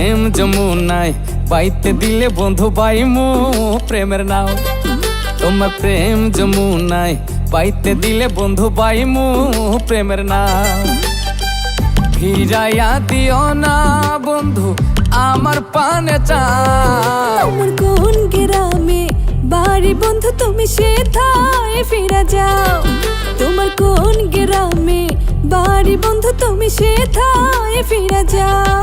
প্রেম যমুনায়, বাইতে দিলে বন্ধু বাইমু প্রেমের নাও তোমার প্রেম যমুনায়, বাইতে দিলে বন্ধু বাইমু প্রেমের নাও ফিরাইয়া দিও না বন্ধু, আমার পানে চা আমার কোন গ্রামে বাড়ি বন্ধু তুমি সেথায় ফিরে যাও? তোমার কোন গ্রামে বাড়ি বন্ধু তুমি সেথায় ফিরে যাও?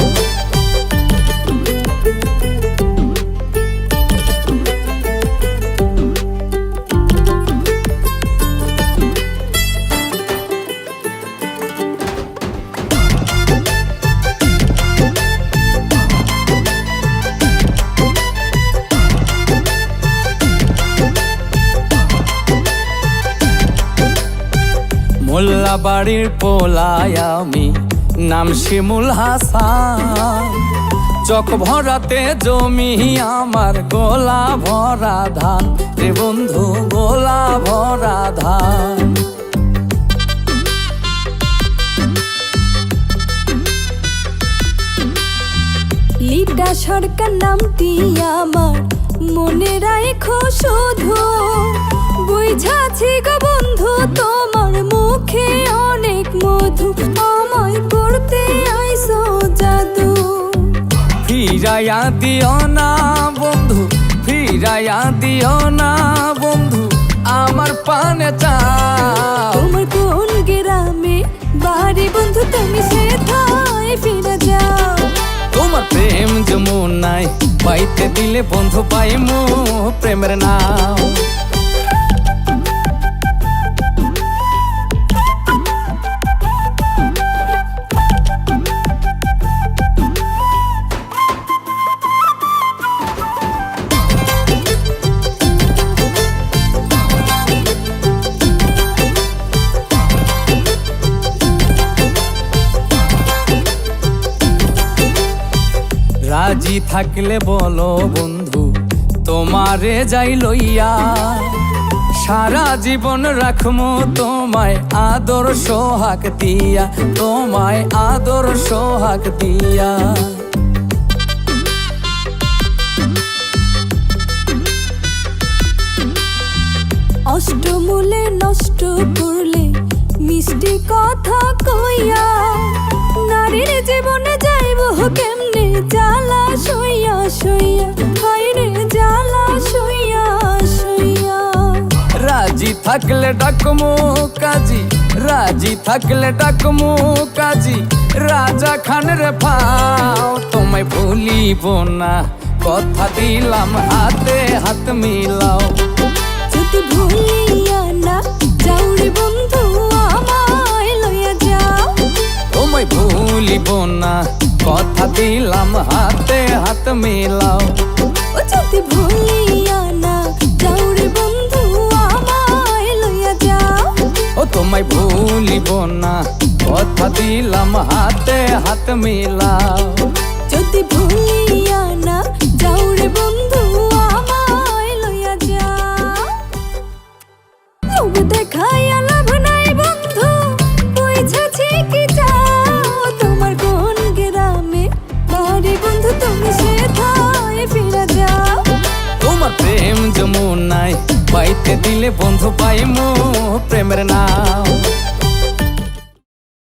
মোল্লা বাড়ির পোলায় আমি, নাম শিমুল হাসান। চক ভরাতে জমি আমার, গোলা ভরা ধান। রে বন্ধু, গোলা ভরা ধান। লিডা সরকার নামটি আমার, মনে রাখো শুধু ফিরাইয়া দিও না বন্ধু ফিরাইয়া দিও না বন্ধু আমার পানে চাও। তোমার কোন গ্রামে বাড়ি বন্ধু তুমি সে থাই ফিরে যাও। তোমার প্রেম যমুনায় পাইতে দিলে বন্ধু পাইমু প্রেমের নাও রাজি থাকলে বলো বন্ধু, তোমারে যাই লইয়া। সারা জীবন রাখমু তোমায় আদর সোহাগ দিয়া, তোমায় আদর সোহাগ দিয়া। অষ্টমূলে নষ্ট করলে মিষ্টি কথা কইয়া, নারীর সইয়া হাইরে জ্বালা সইয়া সইয়া রাজি থাকলে ডাকমু কাজী রাজি থাকলে ডাকমু কাজী। রাজা খান রে পাও তোমায় ভুলিব না। কথা দিলাম হাতে হাত মিলাও। যদি ভুলিয়া না যাওরে বন্ধু আমায় লইয়া যাও। তোমায় ভুলিব না। কথা দিলাম হাতে হাত মিলাও। ও যদি ভুলিয়া না যাওরে বন্ধু আমায় লইয়া যাও। ও তোমায় ভুলিব না কথা দিলাম হাতে হাত মিলাও। যদি ভুলিয়া দিলে বন্ধু পাইমু প্রেমের নাও